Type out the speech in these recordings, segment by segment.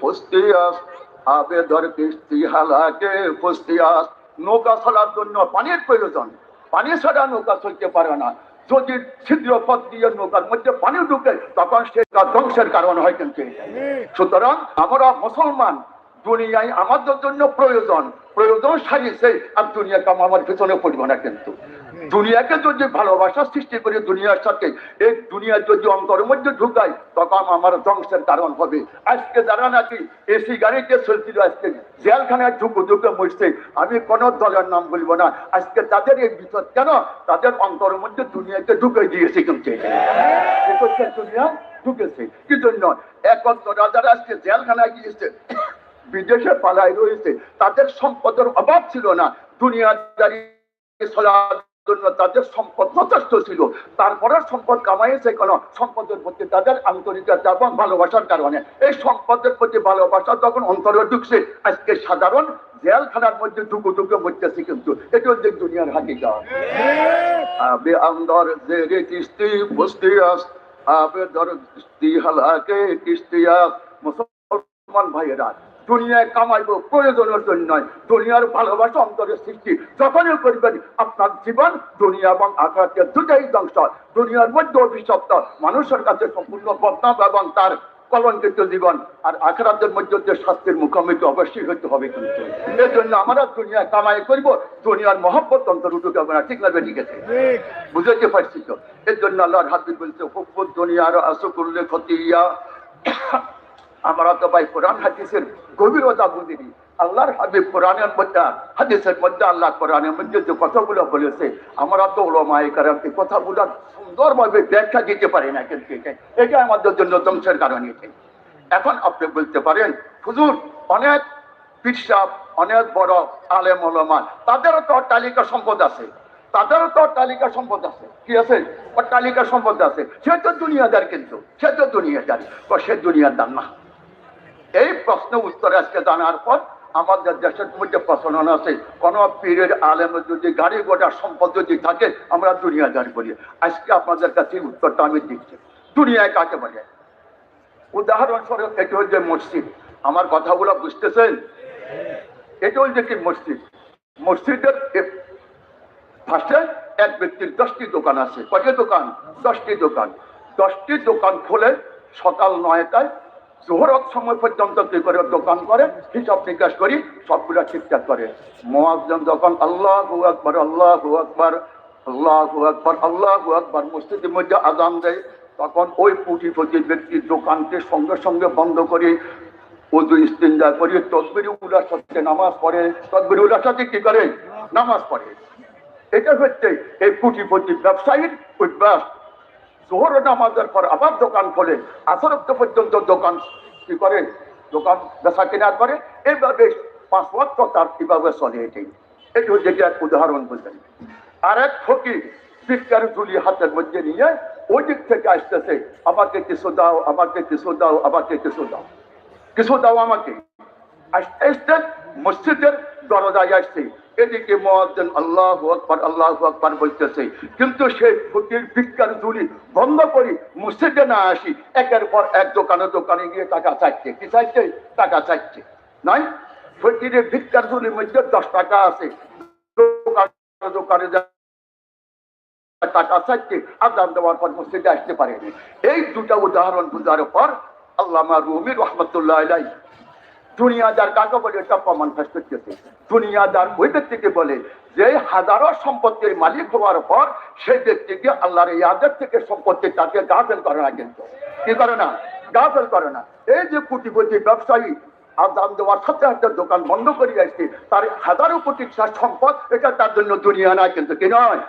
ফুস্তিয়াস আবেদর কিস্তি হালাকে ফুস্তিয়াস নৌকা চলার জন্য পানির প্রয়োজন। পানি ছাড়া নৌকা চলতে পারে না। যদি ছিদ্র পথ দিয়ে নৌকার মধ্যে পানি ঢুকে তখন সেটা ধ্বংসের কারণ হয় কিন্তু। সুতরাং আমরা মুসলমান দুনিয়ায় আমাদের জন্য প্রয়োজন। প্রয়োজন সারিয়েছে আর দুনিয়া কাম আমার পিছনে পড়বে না কিন্তু। দুনিয়াকে যদি ভালোবাসা সৃষ্টি করে, দুনিয়ার সাথে, এই দুনিয়া যদি অন্তরের মধ্যে ঢুকাই, তখন আমার ধ্বংসের কারণ হবে। আজকে যারা নাকি এসি গাড়িতে চলছিল, আজকে জেলখানায় ঢুকু ঢুকে মরছে, আমি কোনো দলের নাম বলব না। আজকে তাদের এই বিপদ কেন? তাদের অন্তরের মধ্যে দুনিয়াকে ঢুকে দিয়েছে কিন্তু। দুনিয়া? ঢুকেছে। কি জন্য? একত্র রাজারা আজকে জেলখানায় গিয়েছে, বিদেশে পালায় রয়েছে। তাদের সম্পদের অভাব ছিল না। দুনিয়াদারি জন্য তাদের সম্পদ যথেষ্ট ছিল। তারপরে সম্পদ কামাইছে কেন, সম্পদের প্রতি তাদের আন্তরিকতা এবং ভালোবাসার কারণে। এই সম্পদের প্রতি ভালোবাসা যখন অন্তরে ঢুকছে। আজকে সাধারণ জেলখানার মধ্যে ঢুকু ঢুকে মরতেছে কিন্তু। এটা হচ্ছে দুনিয়ার হাকিকা আবে আন্দর জেরে কিস্তি বস্তিয়াস আবে দর কিস্তি হালাকে কিস্তিয়াস মুসলমান ভাইয়েরা দুনিয়ায় কামাইবো প্রয়োজনের জন্য নয়। দুনিয়ার ভালোবাসা অন্তরের সৃষ্টি। যখনই করবেন, আপনার জীবন দুনিয়া এবং আঘাতের দুটাই ধ্বংস। দুনিয়ার মধ্যে অভিশপ্ত মানুষের কাছে সম্পূর্ণ বদনাম এবং তার কলঙ্কিত জীবন। আর আখরাতের মধ্যে যে শাস্তির মুখোমুখি অবশ্যই হতে হবে কিন্তু। এর জন্য আমরা দুনিয়া কামাই করব, দুনিয়ার মহব্বত অন্তর উঠে যাবে না ঠিক লাগবে ঠিক আছে? বুঝাইতে পারছি তো? এর জন্য আল্লাহর হাবিব বলছে হুকুর দুনিয়ার আসকুল্লে খতিয়া আমরা তো ভাই কোরআন, হাদিসের গভীরতা বুঝিনি আল্লাহর হাবিব কোরআনের মধ্যে, হাদিসের মধ্যে আল্লাহ কোরআনের মধ্যে যে কথাগুলো বলেছে, আমরা তো ওলমাই কারণ এই কথাগুলো সুন্দরভাবে ব্যাখ্যা দিতে পারি না কিন্তু এটা- আমাদের জন্য ধ্বংসের কারণ এটাই এখন আপনি বলতে পারেন, হুজুর, অনেক পিসাব, অনেক বড় আলেম ওলমা তাদেরও তো তালিকা সম্পদ আছে। তাদেরও তো তালিকা সম্পদ আছে। কি আছে? তালিকা সম্পদ আছে। সে তো দুনিয়াদার কিন্তু, সে তো দুনিয়াদার। সে দুনিয়াদার না। এই প্রশ্ন উত্তর আজকে জানার পর আমাদের দেশের মধ্যে প্রচলন আছে। কোন পীরের আলেম যদি গাড়ি গোটা সম্পদ যদি থাকে, আমরা দুনিয়াদার বলি আজকে আপনাদের কাছে উত্তরটা আমি দিচ্ছি। দুনিয়ায় কাকে বলে? উদাহরণস্বরূপ, এটি হচ্ছে মসজিদ। আমার কথাগুলো বুঝতেছেন? এটা হচ্ছে কি মসজিদ? মসজিদের পাশে এক ব্যক্তির দশটি দোকান আছে। কয়টি দোকান? দশটি দোকান। দশটি দোকান খুলে সকাল নয়টায় জোহরত সময় পর্যন্ত কি করে দোকান করে? হিসাব নিকাশ করি, সবগুলা ঠিকঠাক করে। মোয়াজ্জম যখন আল্লাহ আকবর আল্লাহ আকবর আল্লাহ আকবর আল্লাহ আকবর মসজিদের মধ্যে আজান দেয়, তখন ওই পুঁটিপতি ব্যক্তির দোকানকে সঙ্গে সঙ্গে বন্ধ করে উদু ইস্তিনজা করি তসবির উলার সাথে নামাজ পড়ে। তসবির উলার সাথে কি করে? নামাজ পড়ে। এটা হচ্ছে এই কুটিপতি ব্যবসায়ীর অভ্যাস। জোহর নামাজের পর আবার দোকান খোলে আসরক্ত পর্যন্ত দোকান কি করে? দোকান বেচা কেনা করে। এইভাবে পাঁচ ওয়াক্ত তার কীভাবে চলে এটাই এটি হচ্ছে এক উদাহরণ বলতেন আর এক ফকির ভিক্ষার ঝুলি হাতের মধ্যে নিয়ে ওই দিক থেকে আসতেছে, আমাকে কিছু দাও, আমাকে কিছু দাও, আমাকে কিছু দাও কিছু দাও আমাকে। আসতে আসতে মসজিদের দরজায় আসছে এদিকে মহাজন আল্লাহ আকবর আল্লাহ আকবর বলতেছে, কিন্তু সেই ফকির ভিক্ষার ঝুলি বন্ধ করি, মসজিদে না আসি, একের পর এক দোকানে দোকানে গিয়ে টাকা চাইছে। কি চাইছে? টাকা চাইছে। নয় ফকিরের ভিক্ষার ঝুলির মধ্যে দশ টাকা আছে। দোকানে দোকানে টাকা চাইছে, আদান দেওয়ার পর মসজিদে আসতে পারেনি। এই দুটা উদাহরণ বোঝার পর আল্লামা রুমি রহমতুল্লাহ দুনিয়াদার কাকে বলে? এটা প্রমাণ করতেছে দুনিয়াদার ওই ব্যক্তিকে বলে যে হাজারো সম্পত্তির মালিক হওয়ার পর সেই ব্যক্তিকে আল্লাহর ইয়াদের থেকে সম্পত্তি তাকে গাফেল করে না কিন্তু। কি করে না? গাফেল করে না। এই যে কোটিপতি ব্যবসায়ী আদান দেওয়ার সাথে সাথে দোকান বন্ধ করে আসছে, তার হাজারো কোটি সম্পদ এটা তার জন্য দুনিয়া নয় কিন্তু কি নয়?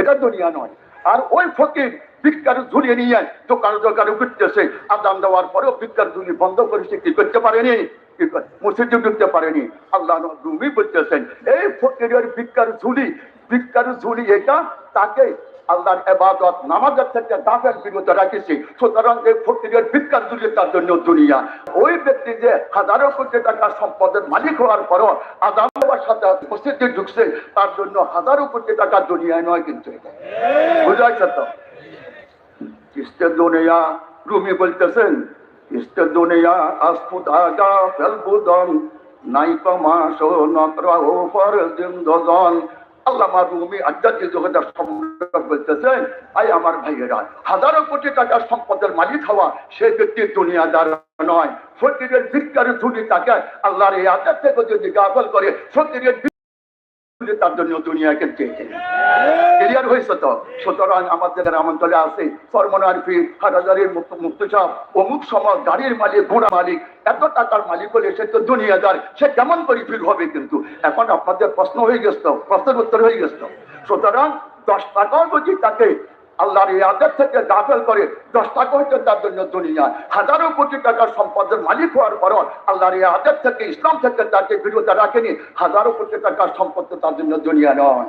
এটা দুনিয়া নয়। আর ওই ফকির ভিক্ষার ঝুলিয়ে নিয়ে দোকানে দোকানে ঘুরতেছে আদান দেওয়ার পরেও ভিক্ষার ঝুলি বন্ধ করেছে, কি করতে পারেনি? ঢুকতে পারেনি। আল্লাহ রুমি বলতেছেন, এই ফকিরের ভিক্ষার ঝুলি ভিক্ষার ঝুলি এটা তাকে আল্লাহর এবাদত নামাজের থেকে সুতরাং এই ফকিরের ভিক্ষার তার জন্য দুনিয়া। ওই ব্যক্তি যে হাজারো কোটি টাকা সম্পদের মালিক হওয়ার পরও আদান দেওয়ার সাথে সাথে মসজিদে ঢুকছে, তার জন্য হাজারো কোটি টাকা দুনিয়ায় নয় কিন্তু বুঝাইছে তো? দুনিয়া? রুমি বলতেছেন আধ্যাত্মিক আমার হাজারো কোটি টাকার সম্পদের মালিক হওয়া সে ব্যক্তি দুনিয়াদার নয়। ফকিরের ভিক্ষার ধুলি তাকে আল্লাহর এই আধ্যাত্ম থেকে যদি গাফল করে, ফকিরের তার জন্য দুনিয়াকে ক্লিয়ার হয়েছে তো? সুতরাং আমাদের গ্রামাঞ্চলে আছে হাজারের মুক্তচাপ অমুক গাড়ির মালিক ঘোড়া মালিক এত টাকার মালিক হলে সে তো দুনিয়াদার সে কেমন করে হবে কিন্তু? এখন আপনাদের প্রশ্ন হয়ে গেছে তো, প্রশ্নের উত্তর হয়ে গেছে সুতরাং দশ টাকাও যদি তাকে আল্লাহর আদেশ থেকে দাখল করে দশ টাকা হচ্ছে তার জন্য দুনিয়া। হাজারো কোটি টাকার সম্পদের মালিক হওয়ার পরও আল্লাহর আদেশ থেকে, ইসলাম থেকে তাকে বিরোধে রাখেনি। হাজারো কোটি টাকার সম্পদ তো তার জন্য দুনিয়া নয়।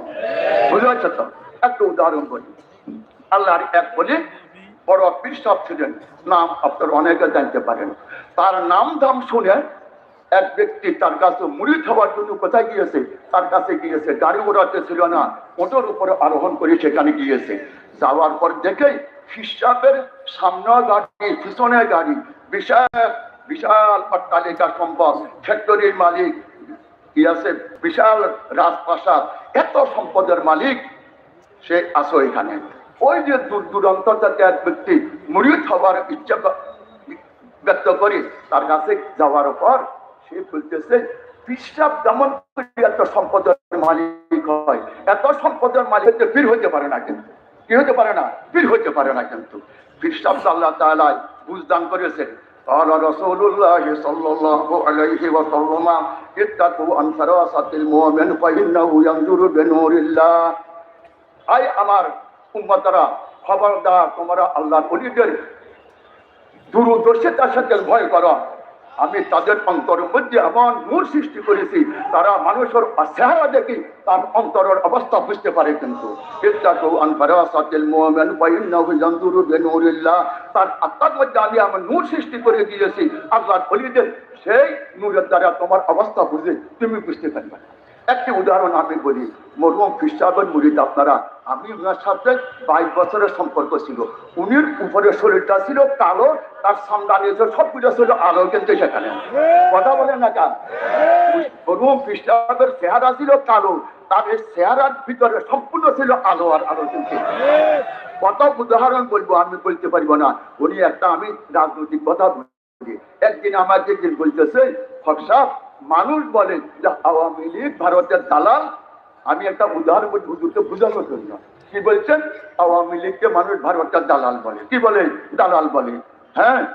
বুঝতে পারছ তো? একটা উদাহরণ বলি। আল্লাহর এক বলি, বড় পীর সাহেব ছিলেন। নাম আপনারা অনেকে জানতে পারেন। তার নাম দাম শুনে এক ব্যক্তি তার কাছে মুড়ি খাওয়ার জন্য কোথায় গিয়েছে? তার কাছে গিয়েছে, গাড়ি ওড়াতে ছিল না ওটোর উপরে আরোহণ করে সেখানে গিয়েছে। যাওয়ার পর দেখেই খ্রিস্টাবের সামনে গাড়ি, পিছনে গাড়ি, বিশাল বিশাল অট্টালিকা সম্পদ, ফ্যাক্টরির মালিক আছে? বিশাল রাজপ্রাসাদ, এত সম্পদের মালিক, সে আসো এখানে। ওই যে দূর দূরান্ত থেকে এক ব্যক্তি মুড়িদ হওয়ার ইচ্ছা ব্যক্ত করি তার কাছে যাওয়ার পর সে বলতেছে বিশ্বাস যেমন করে এত সম্পদের মালিক হয় এত সম্পদের মালিক হতে বীর হতে পারে না কিন্তু কি হতে পারে না বীর হতে পারে না কিন্তু বিশ্বাস আল্লাহ তাআলা বুঝদান করেছেন قال رسول الله صلى الله عليه وسلم اتقوا عن فراسة المؤمن فإنه ينظر بنور الله আই আমার উম্মতরা খবরদার তোমরা আল্লাহ অলিদের দূরদর্শিতার সাথে ভয় করো আমি তাদের অন্তরের মধ্যে এমন নূর সৃষ্টি করেছি, তারা মানুষের চেহারা দেখি তার অন্তরের অবস্থা বুঝতে পারে কিন্তু। তার আত্মার মধ্যে আমি এমন নূর সৃষ্টি করে দিয়েছি, আল্লাহর অলিদের সেই নূরের দ্বারা তোমার অবস্থা বুঝে তুমি বুঝতে পারবে একটি উদাহরণ আমি বলি, মরহুম খ্রিস্টাবের মুরিদ আপনারা আমি ওনার সাথে বাইশ বছরের সম্পর্ক ছিল। উনির উপরে শরীরটা ছিল কালো, তার সামনে ছিল সবগুলো ছিল আলো, কিন্তু সেখানে কথা বলেন না কেন? মরহুম খ্রিস্টাবের চেহারা ছিল কালো, তার এই চেহারার ভিতরে সম্পূর্ণ ছিল আলো আর আলো কিন্তু। কত উদাহরণ বলব আমি বলতে পারব না। উনি একটা আমি রাজনৈতিক কথা বলি। একদিন আমাকে একদিন বলতেছে ফকসাব মানুষ বলে যে আওয়ামী লীগ ভারতের দালাল আমি একটা উদাহরণ বলি হুজুরকে বোঝানোর জন্য। কি বলছেন? আওয়ামী লীগকে মানুষ ভারতের দালাল বলে। কি বলে? দালাল বলে। হ্যাঁ?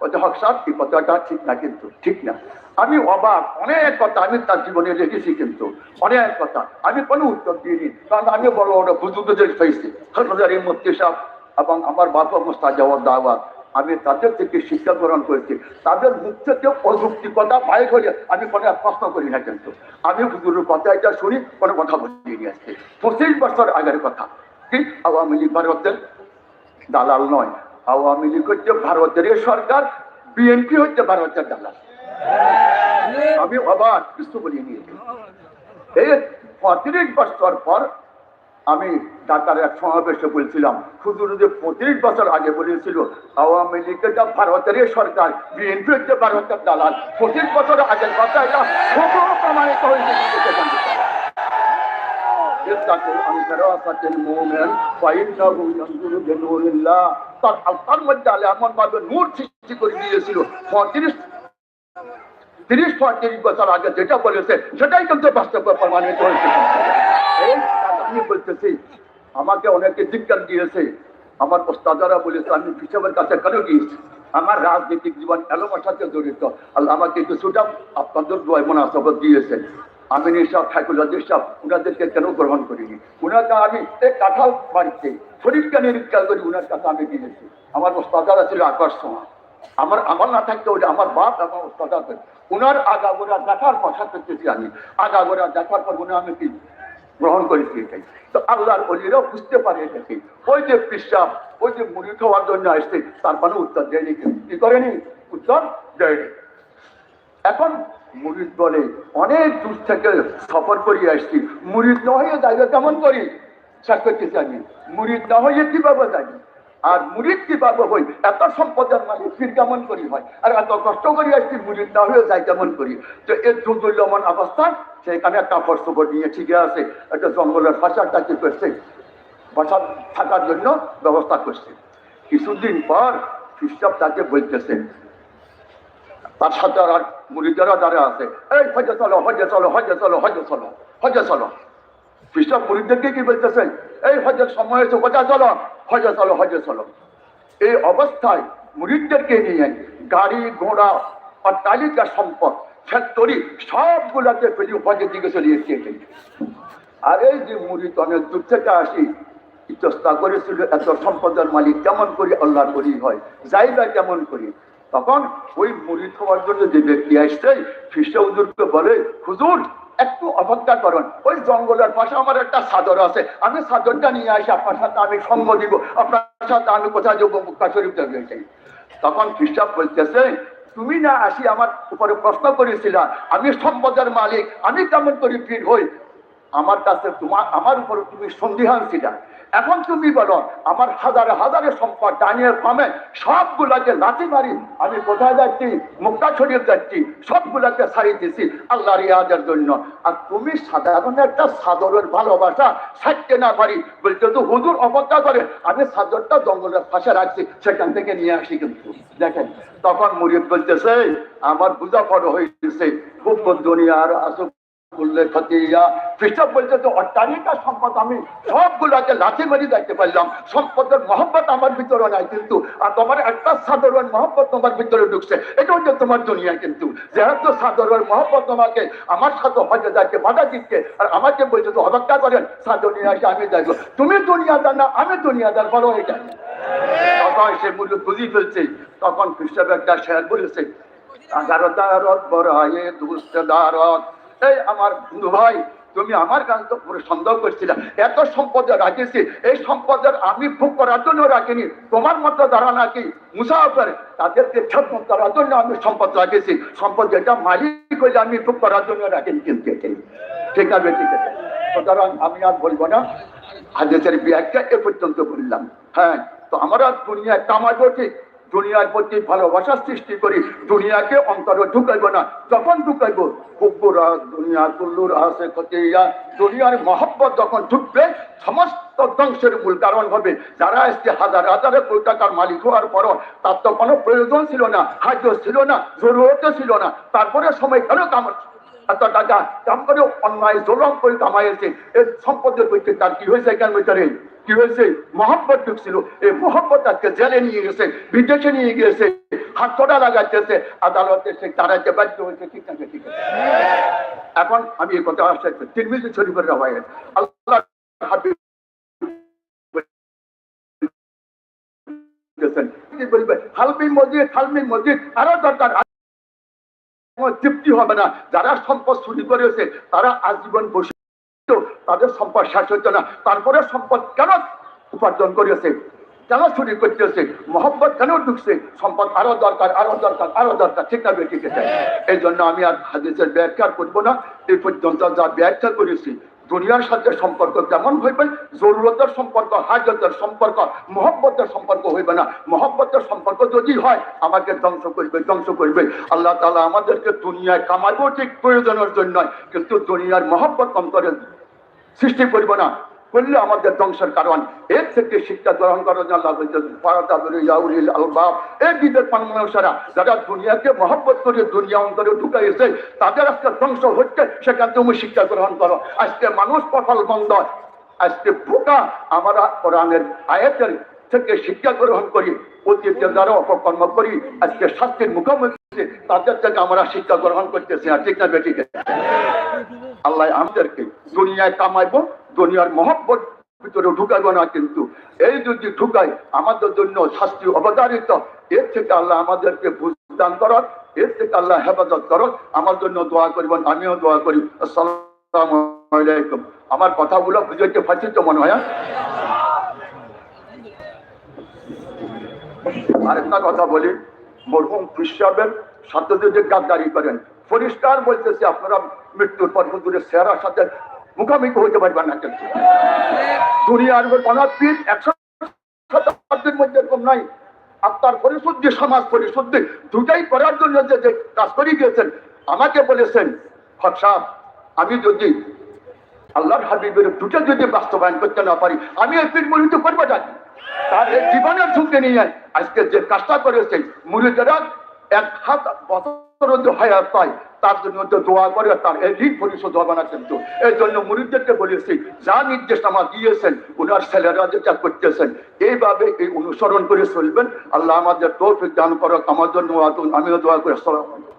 বলছে হক সাহেব, এই কথাটা ঠিক না কিন্তু, ঠিক না। আমি অবাক, অনেক কথা আমি তার জীবনে লিখেছি কিন্তু, অনেক কথা। আমি কোনো উত্তর দিইনি, কারণ আমি বড় বড় বুজুর্গদের পেয়েছি হাজারি মুফতি সাহেব এবং আমার বাবা মুস্তাজাওয়ার দাওয়াত। আমি তাদের থেকে শিক্ষা গ্রহণ করেছি। তাদের মুখ থেকে অযুক্তি কথা বাইর হলে আমি কোনো প্রশ্ন করি না কিন্তু। আমি হুজুরের কথা এটা শুনি, কোনো কথা বলিয়ে নিয়ে আসছি। পঁচিশ বছর আগের কথা। কি? আওয়ামী লীগ ভারতের দালাল নয়। আওয়ামী লীগ হচ্ছে ভারতের সরকার, বিএনপি হচ্ছে ভারতের দালাল। আমি অবাক, কিছু বলি নিয়েছি এই পঁয়ত্রিশ বছর পর আমি ডাক্তার এক সমাবেশে বলছিলাম শুধু যে পঁচিশ বছর আগে বলেছিল, আওয়ামী লীগের যা ভারতের সরকার বিএনপির যে ভারতের দালাল। পঁচিশ বছর আগের কথা এটা প্রমাণিত হয়েছে তার মধ্যে করে দিয়েছিল। তিরিশ বছর আগে যেটা বলেছে, সেটাই কিন্তু বাস্তব প্রমাণিত হয়েছে। আমি বলতেছি, আমাকে অনেকে জিজ্ঞান দিয়েছে, আমার ওস্তাদারা বলেছে, আমি হিসাবের কাছে কেন গিয়েছি? আমার রাজনৈতিক জীবন এলোমার সাথে জড়িত। আল্লাহ আমাকে কিছুটা আপনাদের দোয় মনাসবত দিয়েছেন। আমি নিঃশ্বাস ঠাকুরাদের সব ওনাদেরকে কেন গ্রহণ করিনি? ওনাকে আমি এই কাঁঠাল বাড়িতে শরীরকে নিরীক্ষা করি ওনার কাছে আমি গিয়েছি আমার ওস্তাদারা ছিল আকর্ষণ আমার আমার না থাকতে হলে আমার বাপ আমার ওস্তাদা করে ওনার আগাগোড়া দেখার কথা করতেছি আমি। আগাগোড়া দেখার পর উনি আমি কি গ্রহণ করেছি এটাই। তো আল্লাহর অলিরাও বুঝতে পারে এটাকে ওই যে পিসাব, ওই যে মুড়ি খাওয়ার জন্য আসছে, তার মানে উত্তর দেয়নি কি করেনি? উত্তর দেয়নি। এখন মুরিদ বলে, অনেক দূর থেকে সফর করি আসছি। মুরিদ না হয়ে দায়িত্ব কেমন করি? শেষ আমি মুরিদ না হয়ে কীভাবে যাই আর মুরিদ কীভাবে হই? এত সম্পদের মালিক ফির কেমন করি হয়? আর এত কষ্ট করি আসছি, মুরিদ না হয়ে যায় কেমন করি? তো এর দুর্দুল্যমান অবস্থা সেখানে একটা ফর্সবর নিয়ে ঠিকই আছে, একটা জঙ্গলের ফাঁসাটা কি করছে? বাসা থাকার জন্য ব্যবস্থা করছে। কিছুদিন পর খ্রিস্টাব তাকে বলতেছে, তার সাথে আর মুরিদেরা যারা আছে। এই হজে চলো হজে চলো হজে চলো হজে চলো হজে চলো। খ্রিস্টাব মুরিদদেরকে কি বলতেছে? এই হজের সময় হয়েছে কোথায় চলো, হজে চলো হজে চলো। এই অবস্থায় মুরিদদেরকে নিয়ে গাড়ি, ঘোড়া অট্টালিকা সম্পদ, ফ্যাক্টরি সবগুলাকে ফেলি হজের দিকে চলে এসেছে আর এই যে মুরিদ অনেক দূর থেকে আসি চেষ্টা করেছিল, এত সম্পদের মালিক কেমন করি আল্লাহ করি হয় যাইবা কেমন করি। তখন ওই মুড়ি হওয়ার জন্য যে ব্যক্তি আসছে খ্রিস্ট হুজুরকে বলে, হুজুর একটু অপেক্ষা করুন। ওই জঙ্গলের পাশে আমার একটা সাদর আছে। আমি সাদরটা নিয়ে আসি, আপনার সাথে আমি সঙ্গ দিব। আপনার সাথে আমি কোথায় যাব? মুক্তা শরীফ চাই তখন খ্রিস্টাব বলতেছে, তুমি না আসি আমার উপরে প্রশ্ন করেছিলা। আমি সম্পদের মালিক। আমি কেমন করে ফির হই? আমার কাছে তোমার আমার উপর তুমি সন্দিহান ছিল। এখন তুমি বলো, আমার হাজারে হাজারে সম্পদ ডানিয়ে পামে সবগুলাকে লাঠি মারি, আমি কোথায় যাচ্ছি? মুক্তা শরীফ যাচ্ছি, সবগুলাকে ছাড়িয়ে দিছি আল্লাহর ইয়াদের জন্য। আর তুমি সাধারণ একটা সাদরের ভালোবাসা ছাড়তে না পারি। বলতে তো হুজুর অপেক্ষা করে, আমি সাদরটা জঙ্গলের পাশে রাখছি, সেখান থেকে নিয়ে আসি কিন্তু। দেখেন, তখন মুরিদ বলতেছে আমার বুঝা পড়ো হয়েছে খুব দুনিয়ার আসুক খ্রিস্টাব বলছে যে অট্টালিকা সম্পদ আমি সবগুলাকে লাঠি মারি দেখতে পারলাম সম্পদের মহব্বত আমার ভিতরে নাই কিন্তু, আর তোমার একটা সাধারণ মহব্বত তোমার ভিতরে ঢুকছে। এটা হচ্ছে তোমার দুনিয়া কিন্তু। যেহেতু সাধারণ মহব্বত তোমাকে, আমার সাথে হজে যাচ্ছে বাধা দিচ্ছে, আর আমাকে বলছে, তো অপেক্ষা করেন সাধনীয় আমি যাইব তুমি দুনিয়াদার না, আমি দুনিয়াদার, বলো এটা। তখন সে মূল্য বুঝিয়ে ফেলছে। তখন খ্রিস্টাব একটা শেয়ার বলেছে, এগারো দারত বড়ায়ে দুষ্ট দারত এই আমার বন্ধু ভাই, তুমি আমার কাছে পুরো সন্দেহ করছিল। এত সম্পদ রাখেছি, এই সম্পদের আমি ভোগ করার জন্য রাখিনি। তোমার মতো যারা নাকি মুসাফের তাদেরকে খেদমত করার জন্য আমি সম্পদ রাখেছি। সম্পদ যেটা মালিক হইলে আমি ভোগ করার জন্য রাখিনি, কিন্তু ঠিক আছে ঠিক আছে। সুতরাং আমি আর বলব না। হাদিসের ব্যাখ্যা এ পর্যন্ত বললাম। হ্যাঁ তো আমরা দুনিয়া কামাবো ঠিক। দুনিয়ার প্রতি ভালোবাসা সৃষ্টি করি, দুনিয়াকে অন্তরে ঢুকাইব না। যখন ঢুকাইব, কুকুরা দুনিয়া কুল্লুর আছে কতিয়া দুনিয়ার মহব্বত যখন ঢুকবে, সমস্ত ধ্বংসের মূল কারণ হবে, যারা আজকে হাজার হাজারে কোটি টাকার মালিক হওয়ার পর তার তো কোনো প্রয়োজন ছিল না খাদ্য ছিল না জরুরতও ছিল না। তারপরে সময় কেন কাম এত টাকা কাম করে অন্যায়, জোলম করে কামাইছে? এই সম্পদের বইতে তার কি হয়েছে কেন ভিতরে? কি হয়েছে? মহব্বত ঢুকছিল। এই মহব্বত আজকে জেলে নিয়ে গেছে, বিদেশে নিয়ে গিয়েছে হাত তোড়া লাগাইতেছে, আদালতে সে তারাইতে বাধ্য হয়েছে, ঠিক আছে ঠিক আছে। এখন আমি এই কথা আসতে মিনিট শরীফের রামায়ণ আল্লাহ হাবিব হালমি মসজিদ হালমি মসজিদ, আরও দরকার তৃপ্তি হবে না। যারা সম্পদ চুরি করেছে, তারা আজীবন বসে তাদের সম্পদ শেষ হচ্ছে না। তারপরে সম্পদ কেন উপার্জন করেছে কেন চুরি করতেছে? মহব্বত কেন ঢুকছে? সম্পদ আরও দরকার আরও দরকার আরও দরকার। ঠিক আছে ঠিক আছে এই জন্য আমি আর হাদিসের ব্যাখ্যা করব না। এই পর্যন্ত যা ব্যাখ্যা করেছি দুনিয়ার সাথে সম্পর্ক কেমন হইবে? জরুরতের সম্পর্ক হাজতের সম্পর্ক মহব্বতের সম্পর্ক হইবে না। মহব্বতের সম্পর্ক যদি হয় আমাকে ধ্বংস করবে ধ্বংস করবে। আল্লাহ তালা আমাদেরকে দুনিয়ায় কামাবো ঠিক প্রয়োজনের জন্য কিন্তু দুনিয়ার মহব্বত অন্তরে সৃষ্টি করিব না, করলে আমাদের ধ্বংসের কারণ। এর থেকে শিক্ষা গ্রহণ করার জন্য মানুষেরা যারা দুনিয়াকে মহব্বত করে, দুনিয়া অন্তরে ঢুকাইছে, তাদের আজকে ধ্বংস হচ্ছে, সেখান তুমি শিক্ষা গ্রহণ করো। আজকে মানুষ কপাল বন্ধ, আজকে বোকা আমরা কোরআনের আয়াতের থেকে শিক্ষা গ্রহণ করি অতীতে যারা অপকর্ম করি, আজকে শাস্তির মুখোমুখি তাদের থেকে আমরা শিক্ষা গ্রহণ করতেছি আর ঠিক না বেঠিক? আল্লাহ আমাদেরকে দুনিয়ায় কামাইবো, দুনিয়ার মহব্বত ভিতরে ঢুকাইবো না কিন্তু। এই যদি ঢুকাই, আমাদের জন্য শাস্তি অবতারিত এর থেকে আল্লাহ আমাদেরকে বুঝদান করত এর থেকে আল্লাহ হেফাজত করত আমার জন্য দোয়া করবেন, আমিও দোয়া করি। আসসালামু আলাইকুম। আমার কথাগুলো বুঝতে পারছি তো মনে হয় হ্যাঁ? আরেকটা কথা বলি, মরহুম খ্রিস্টাবের সাথে যদি গাদ্দারি করেন পরিষ্কার বলতেছি, আপনারা মৃত্যুর পর হুজুরের চেহারার সাথে মুখামুখি হইতে পারবেন না কিন্তু। দুনিয়ার একশো শতাব্দী আমাদের মধ্যে এরকম নাই। আপনার পরিশুদ্ধি, সমাজ পরিশুদ্ধি দুটাই করার জন্য যে কাজ করে গিয়েছেন, আমাকে বলেছেন আমি যদি আল্লাহর হাবিবের দুটো যদি বাস্তবায়ন করতে না পারি, আমি এই পীর মুড়িতে করব জানি তার জীবনের ঝুঁকি নিয়ে আজকে যে কাজটা করেছে মুড়িদেরা এক হাত বছর হায়াত পায় তার জন্য তো দোয়া করে তার পরিশোধ হবে না কিন্তু। এই জন্য বলেছি, যা নির্দেশ আমার দিয়েছেন, ওনার ছেলেরা যেটা করতেছেন, এইভাবে এই অনুসরণ করে চলবেন। আল্লাহ আমাদের দান করো আমার জন্য আমিও দোয়া করে আলাইকুম।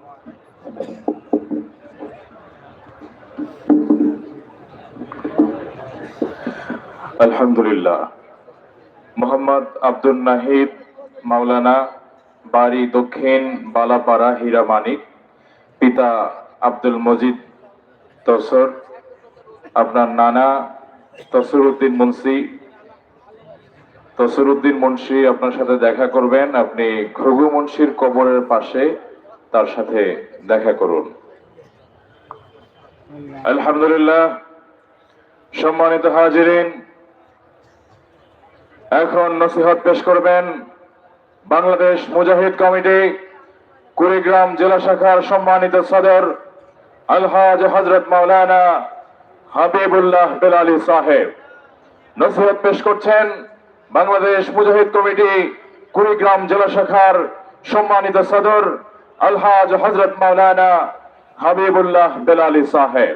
আলহামদুলিল্লাহ। মোহাম্মদ আব্দুল নাহিদ মাওলানা বাড়ি দক্ষিণ বালাপাড়া হীরা মানিক, পিতা আব্দুল মজিদ তসর, আপনার নানা তসরুদ্দিন মুন্সি তসরুদ্দিন মুন্সি আপনার সাথে দেখা করবেন। আপনি ঘুঘু মুন্সির কবরের পাশে তার সাথে দেখা করুন। আলহামদুলিল্লাহ, সম্মানিত হাজিরিন, এখন নসিহত পেশ করবেন বাংলাদেশ মুজাহিদ কমিটি, কুড়িগ্রাম জেলা শাখার সম্মানিত সদর আলহাজ হজরত মাওলানা হাবিবুল্লাহ বেলালি সাহেব। নসিহত পেশ করছেন বাংলাদেশ মুজাহিদ কমিটি, কুড়িগ্রাম জেলা শাখার সম্মানিত সদর আলহাজ হজরত মাওলানা হাবিবুল্লাহ বেলালি সাহেব।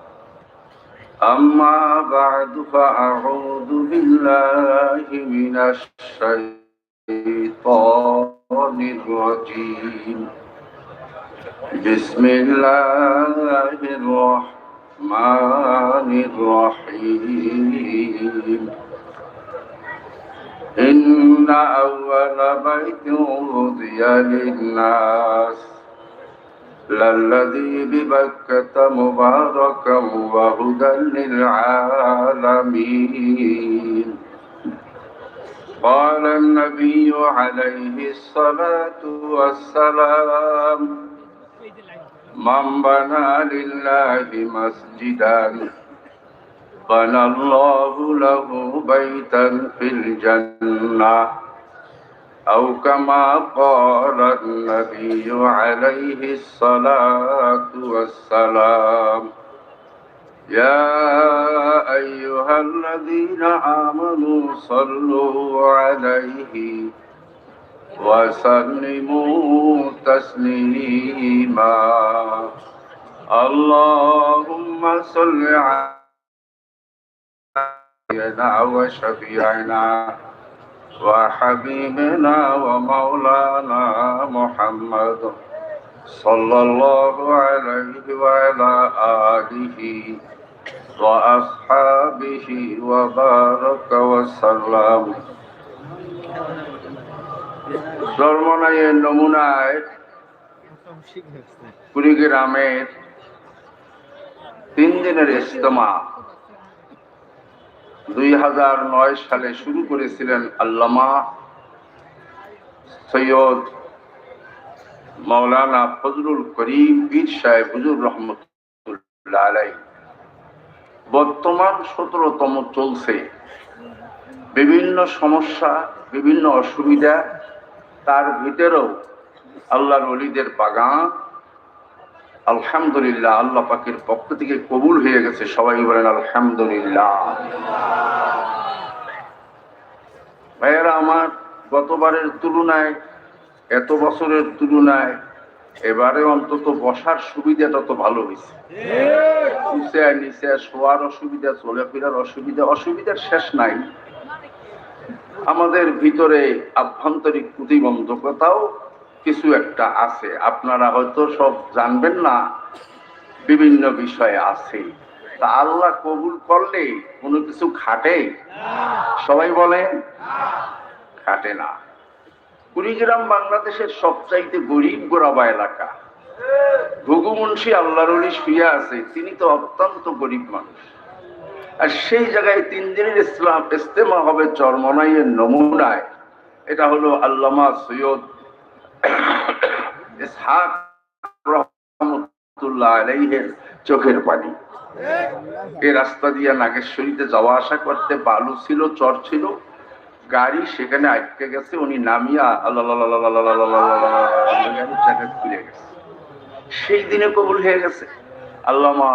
أما بعد فأعوذ بالله من الشيطان الرجيم. بسم الله الرحمن الرحيم. إن أول بيت وضي للناس للذي ببكة مباركا وهدى للعالمين. قال النبي عليه الصلاة والسلام من بنى لله مسجدا بنى الله له بيتا في الجنة أو كما قال النبي عليه الصلاة والسلام يا أيها الذين آمنوا صلوا عليه وسلموا تسليما. اللهم صل على سيدنا وشفيعنا وحبيبنا ومولانا محمد صلى الله عليه وعلى آله وأصحابه وبارك وسلم সর্বনয়ের নমুনায় কুড়িগ্রামের তিন দিনের ইজতেমা দুই হাজার নয় সালে শুরু করেছিলেন আল্লামা সৈয়দ মাওলানা ফজলুল করিম পীর সাহেব হুজুর রহমতুল্লাহ বর্তমান সতেরোতম চলছে। বিভিন্ন সমস্যা, বিভিন্ন অসুবিধা, তার ভিতরেও আল্লাহর অলিদের বাগান আলহামদুলিল্লাহ, আল্লাহ পাকের পক্ষ থেকে কবুল হয়ে গেছে। সবাই বলেন আলহামদুলিল্লাহ। ভাইয়েরা, আমার গতবারের তুলনায়, এত বছরের তুলনায় এবারে অন্তত বসার সুবিধাটা তো ভালো হয়েছে। নিচে নিচে শোয়ার অসুবিধা চলে ফেরার অসুবিধা, অসুবিধার শেষ নাই। আমাদের ভিতরে আভ্যন্তরিক প্রতিবন্ধকতাও কিছু একটা আছে। আপনারা হয়তো সব জানবেন না, বিভিন্ন বিষয়ে আছে। তা আল্লাহ কবুল করলে কোনো কিছু খাটে? সবাই বলেন, খাটে না। কুড়িগ্রাম বাংলাদেশের সবচাইতে গরিব গোরাবা এলাকা। ঘুঘু মুন্সি আল্লাহর শুয়ে আছে, তিনি তো অত্যন্ত গরিব মানুষ। আর সেই জায়গায় তিন দিনের ইসলাম, ইস্তেমা হবে চরমনাইয়ের নমুনায়। এটা হলো আল্লামা সৈয়দ ইসহাক রহমতুল্লাহ আলাইহের চোখের পানি। এ রাস্তা দিয়ে নাগেশ্বরীতে যাওয়া আসা করতে বালু ছিল, চর ছিল। গাড়ি সেখানে আটকে গেছে, উনি নামিয়া খুলে গেছে সেই দিনে কবুল হয়ে গেছে আল্লামা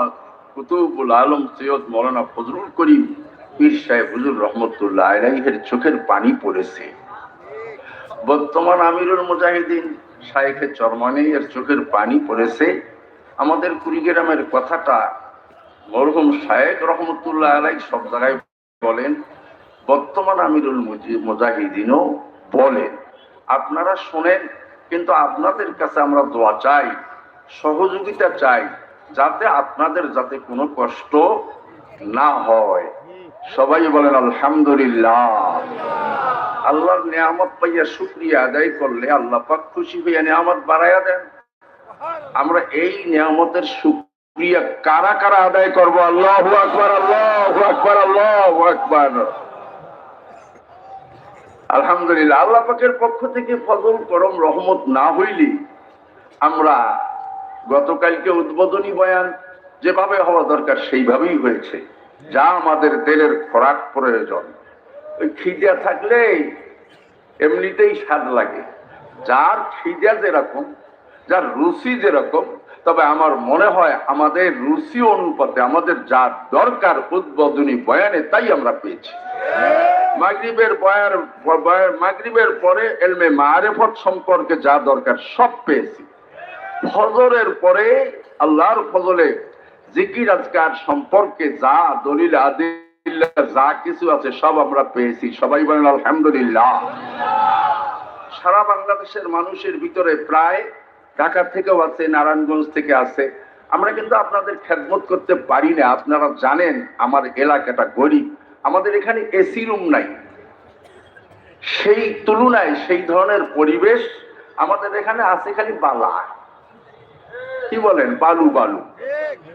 কুতুবুল আলম সৈয়দ মৌলানা ফজরুল করিম পীর সাহেব হুজুর রহমতুল্লাহ আলাইহের চোখের পানি পড়েছে বর্তমান আমিরুল মুজাহিদিন শাইখের চরমানে এর চোখের পানি পড়েছে। আমাদের কুড়িগ্রামের কথাটা মরহুম শায়েক রহমতুল্লাহ আলাই সব জায়গায় বলেন, বর্তমান আমিরুল মুজাহিদিনও বলেন। আপনারা শোনেন, কিন্তু আপনাদের কাছে আমরা দোয়া চাই, সহযোগিতা চাই, যাতে আপনাদের যাতে কোনো কষ্ট না হয়। সবাই বলেন, আলহামদুলিল্লাহ। আল্লাহর নিয়ামত পাইয়া শুক্রিয়া আদায় করলে আল্লাহ পাক খুশি হইয়া নিয়ামত বাড়াইয়া দেন। আমরা এই নিয়ামতের শুক্রিয়া কারা কারা আদায় করব? আল্লাহ আকবার আল্লাহ আকবার আল্লাহ আকবার। আলহামদুলিল্লাহ, আল্লাহ পাকের পক্ষ থেকে ফজল করম রহমত না হইলে আমরা গতকালকে উদ্বোধনী বয়ান যেভাবে হওয়া দরকার সেইভাবেই হয়েছে। যা আমাদের তেলের খোরাক প্রয়োজন। খিদা থাকলে এমনিতেই স্বাদ লাগে। যার খিদা যেরকম, যার রুচি যেরকম, তবে আমার মনে হয় আমাদের রুচি অনুপাতে আমাদের যা দরকার উদ্বোধনী বয়ানে তাই আমরা পেয়েছি। মাগরিবের বয়ার মাগরিবের পরে এলমে মারেফত সম্পর্কে যা দরকার সব পেয়েছি। ফজরের পরে আল্লাহর ফজলে জিকির আজকার সম্পর্কে যা দলিল আদিল্লা যা কিছু আছে সব আমরা পেয়েছি। সবাই বলেন আলহামদুলিল্লাহ। সারা বাংলাদেশের মানুষের ভিতরে প্রায় ঢাকা থেকেও আছে, নারায়ণগঞ্জ থেকে আছে। আমরা কিন্তু আপনাদের খেদমত করতে পারি না। আপনারা জানেন আমার এলাকাটা গরিব। আমাদের এখানে এসি রুম নাই। সেই তুলনায় সেই ধরনের পরিবেশ আমাদের এখানে আছে খালি বালা। কি বলেন? বালু বালু।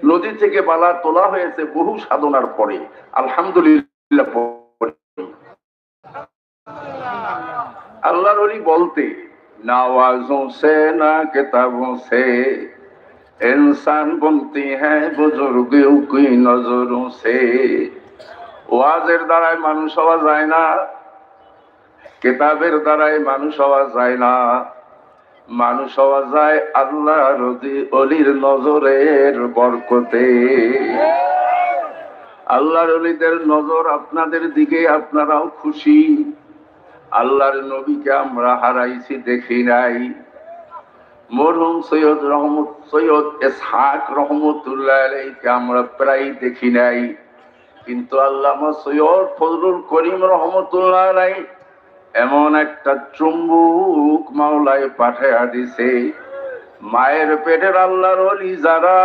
নদী থেকে বালা তোলা হয়েছে বহু সাধনার পরে। আলহামদুলিল্লাহ আল্লাহর বলতে হ্যাঁ ওয়াজের দ্বারায় মানুষ না, কেতাবের মানুষ হওয়া যায় না। মানুষ হওয়া যায় আল্লাহ রদি অলির নজরের বরকতে। আল্লাহর অলিদের নজর আপনাদের দিকে, আপনারাও খুশি। আল্লাহর নবীকে আমরা হারাইছি, দেখি নাই। মরহুম সৈয়দ রহমত, সৈয়দ এসহাক রহমতুল্লাহ আলাইকে আমরা প্রায় দেখি নাই। কিন্তু আল্লামা সৈয়দ ফজলুল করিম রহমতুল্লাহ আলাই এমন একটা চুম্বুক মাওলায় পাঠাইয়া দিছে। মায়ের পেটের আল্লাহর অলি যারা,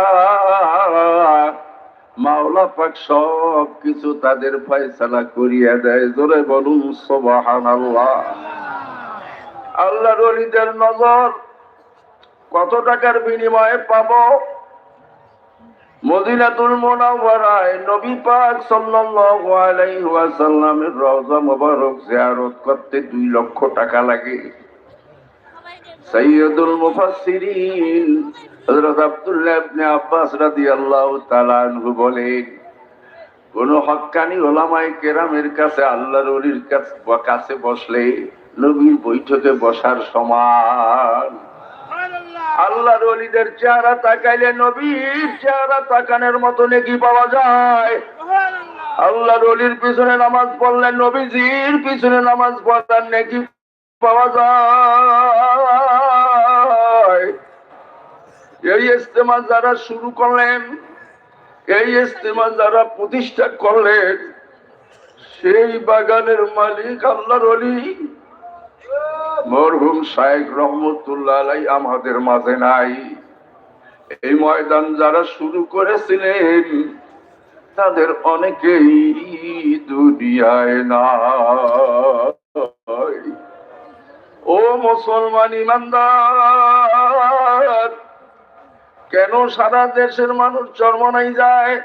মাওলা পাক সব কিছু তাদের ফয়সালা করিয়া দেয়। জোরে বলুন সোবাহান আল্লাহ আল্লাহর অলিদের নজর কত টাকার বিনিময়ে পাবো? মদিনাতুল নবী পাক সাল্লাল্লাহু আলাইহি ওয়াসাল্লামের রওজা জিয়ারত করতে 2 লক্ষ টাকা লাগে। সৈয়দুল মুফাসসিরিন হযরত আব্দুল্লাহ ইবনে আব্বাস রাদিয়াল্লাহু তাআলা আনহু বলেন, কোন হক্কানি ওলামায়ে কেরামের কাছে আল্লাহর ওলির কাছে বসলে নবীর বৈঠকে বসার সমান। আল্লাহর অলিদের চেহারা তাকাইলে নবীর চেহারা তাকানোর মতো নেকি পাওয়া যায়। আল্লাহর ওলির পিছনে নামাজ পড়লে নবীজির পিছনে নামাজ পড়ার নেকি পাওয়া যায়। এই ইস্তেমা যারা শুরু করলেন এই ইস্তেমা যারা প্রতিষ্ঠা করলেন সেই বাগানের মালিক আল্লাহর অলি মরহুম শায়েক রহমতুল্লাহ আমাদের মাঝে নাই। এই ময়দান যারা শুরু করেছিলেন, তাদের অনেকেই দুনিয়ায় নাই। ও মুসলমান ইমানদার, কেন সারা দেশের মানুষ চরমনাই যায়?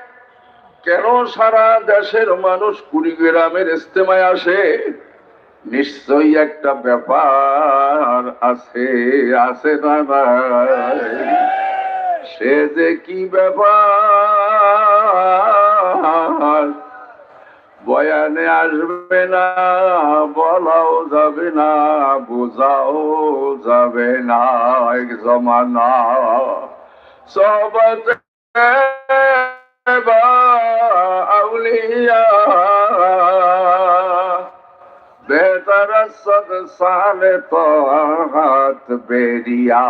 কেন সারা দেশের মানুষ কুড়িগ্রামের ইস্তেমায় আসে? নিশ্চয়ই একটা ব্যাপার আছে আছে না? সে যে কি ব্যাপার? বয়ানে আসবে না, বলাও যাবে না, বোঝাও যাবে না, এক জমানা। সবত আউলিয়া। বেহতর সদ সালে হাত বেরিয়া।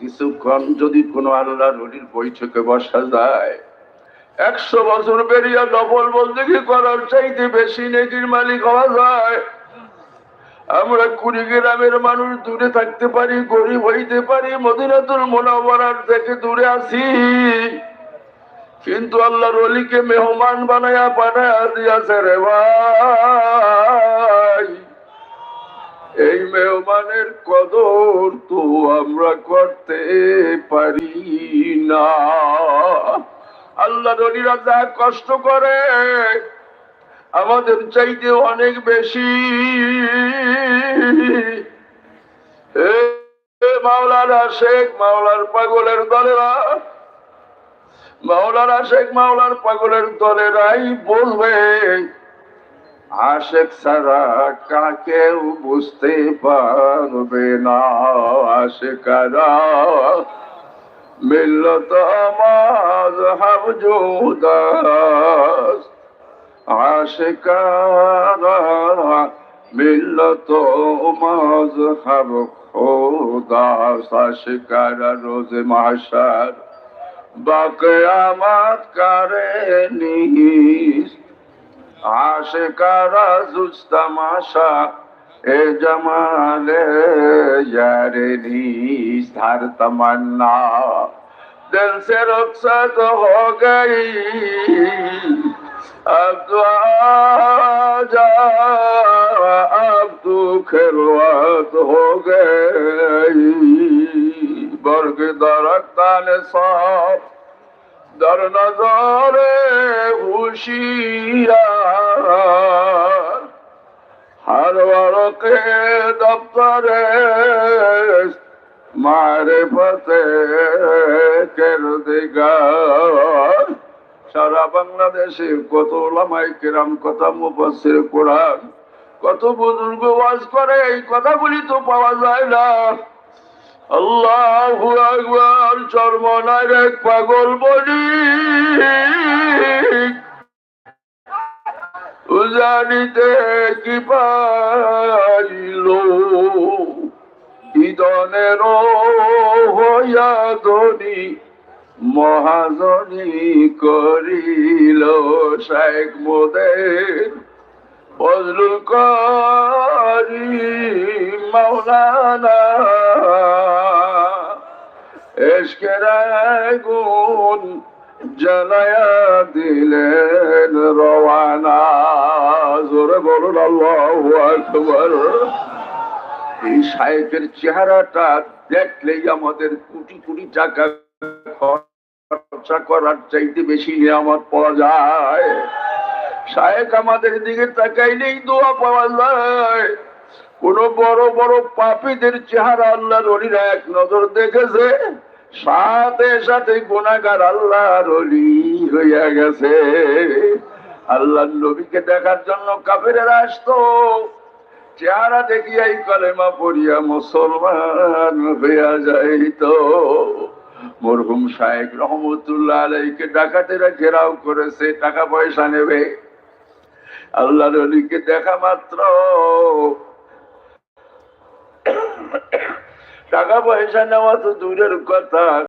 কিছুক্ষণ যদি কোনো আল্লাহ রলির বৈঠকে বসা যায়, একশো বছর বেরিয়ে ডবল বন্দী করার চাইতে বেশি নেকির মালিক হওয়া যায়। আমরা কুড়িগ্রামের মানুষ দূরে থাকতে পারি, গরিব হইতে পারি, মদিনাতুল মোনাওয়ারার থেকে দূরে আছি। কিন্তু আল্লাহর অলিকে মেহমান বানায়া পাঠায়া দিয়াছে রে ভাই। এই মেহমানের কদর তো আমরা করতে পারি না। আল্লাহ রলিরা যা কষ্ট করে, আমাদের চাইতে অনেক বেশি। এ মাওলানা শেখ, মাওলার পাগলের দলেরা, মাওলানা শেখ, মাওলার পাগলের দলেরাই বলবে আশেক সারা কাকেও বুঝতে পারবে না। আশেকারা, মিল্লত আমার হাবজুদাস। আশেকারা, মিল্লত মজহব খোদাস আশেকারা রোজ মাসার বাকয়ামাত করে নিহিস আশেকারা জুস্তামাশা এ জমালে यारे नीस धर तमन्ना दिल से रुखसत हो गई अब तो आजा अब तू खिलवत हो गई बर्ग दरख्ता ने साफ در نظر هوشیار هر ورق دفتر معرفت کردگار সারা বাংলাদেশে কত ওলামাই কিরাম কত মুফাসসির কোরআন কত বুজুর্গ ওয়াজ করে এই কথাগুলি তো পাওয়া যায় না আল্লাহু আকবার চর্মনার এক পাগল বলি। জানিতে কি পাইল? ইদনের হইয়া ধনী, মহাজনী করিল শেখ মোদের। ফজলুল করি মাওলানা। এসকের গুণ জানায়া দিলেন রওয়ানা। জোরে বলুন, আল্লাহু আকবার। এই শায়েকের চেহারাটা দেখলেই আমাদের কোটি কোটি টাকা খরচা করার চাইতে বেশি নিয়ামত পাওয়া যায়। শায়েক আমাদের দিকে তাকাইলেই দোয়া পাওয়া যায়। কোন বড় বড় পাপীদের চেহারা আল্লাহর অলিরা এক নজর দেখেছে, সাথে সাথে গুণাগার আল্লাহ রলি হইয়া গেছে। আল্লাহ নবীকে দেখার জন্য কাফেরেরা আসতো। চেহারা দেখিয়াই কলেমা পড়িয়া মুসলমান হইয়া যাইত। মরহুম সাহেব রহমতুল্লাহ আলাইকে ডাকাতেরা ঘেরাও করেছে, টাকা পয়সা নেবে। আল্লাহ নবীকে দেখা মাত্র। টাকা পয়সা নেওয়া তো দূরের কথা।